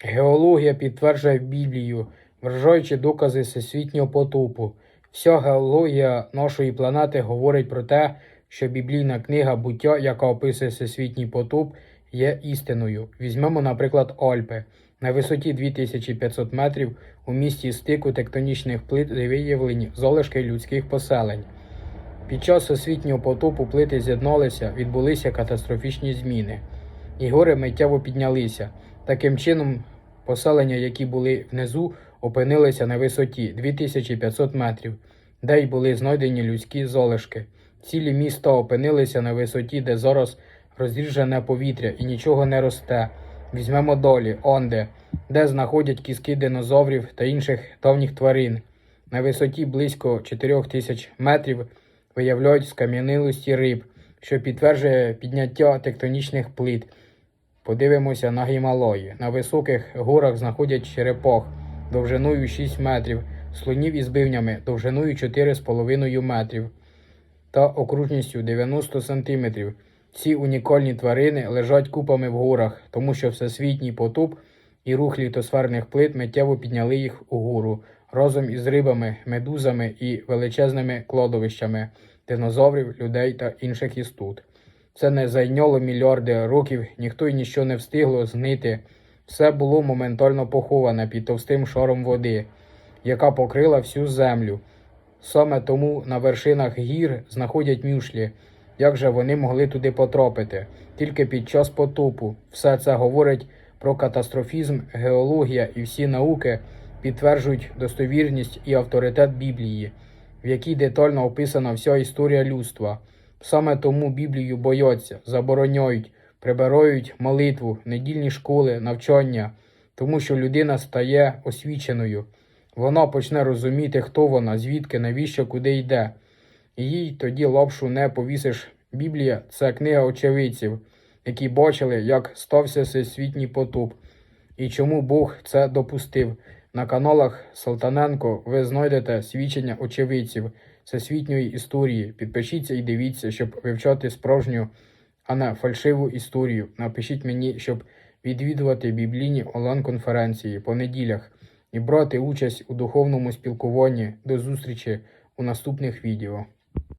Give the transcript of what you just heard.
Геологія підтверджує Біблію, вражаючи докази всесвітнього потопу. Вся геологія нашої планети говорить про те, що біблійна книга буття, яка описує всесвітній потоп, є істиною. Візьмемо, наприклад, Альпи. На висоті 2500 метрів у місті стику тектонічних плит виявлені залишки людських поселень. Під час всесвітнього потопу плити з'єдналися, відбулися катастрофічні зміни. І гори миттєво піднялися. Таким чином, поселення, які були внизу, опинилися на висоті 2500 метрів, де й були знайдені людські залишки. Цілі міста опинилися на висоті, де зараз розріжене повітря і нічого не росте. Візьмемо долі, онде, де знаходять кістки динозаврів та інших давніх тварин. На висоті близько 4000 метрів виявляють скам'янилості риб, що підтверджує підняття тектонічних плит. Подивимося на Гімалої. На високих горах знаходять черепах довжиною 6 метрів, слонів із бивнями довжиною 4,5 метрів та окружністю 90 сантиметрів. Ці унікальні тварини лежать купами в горах, тому що всесвітній потоп і рух літосферних плит миттєво підняли їх угору разом із рибами, медузами і величезними кладовищами динозаврів, людей та інших істот. Це не зайняло мільярди років, ніхто й ніщо не встигло знити. Все було моментально поховане під товстим шаром води, яка покрила всю землю. Саме тому на вершинах гір знаходять мюшлі. Як же вони могли туди потрапити? Тільки під час потопу. Все це говорить про катастрофізм, геологія і всі науки підтверджують достовірність і авторитет Біблії, в якій детально описана вся історія людства. Саме тому Біблію бояться, забороняють, прибирають молитву, недільні школи, навчання, тому що людина стає освіченою. Вона почне розуміти, хто вона, звідки, навіщо, куди йде. І їй тоді лапшу не повісиш. Біблія це книга очевидців, які бачили, як стався всесвітній потоп, і чому Бог це допустив. На каналах Салтаненко ви знайдете свідчення очевидців всесвітньої історії. Підпишіться і дивіться, щоб вивчати справжню, а не фальшиву історію. Напишіть мені, щоб відвідувати біблійні онлайн-конференції по неділях і брати участь у духовному спілкуванні. До зустрічі у наступних відео.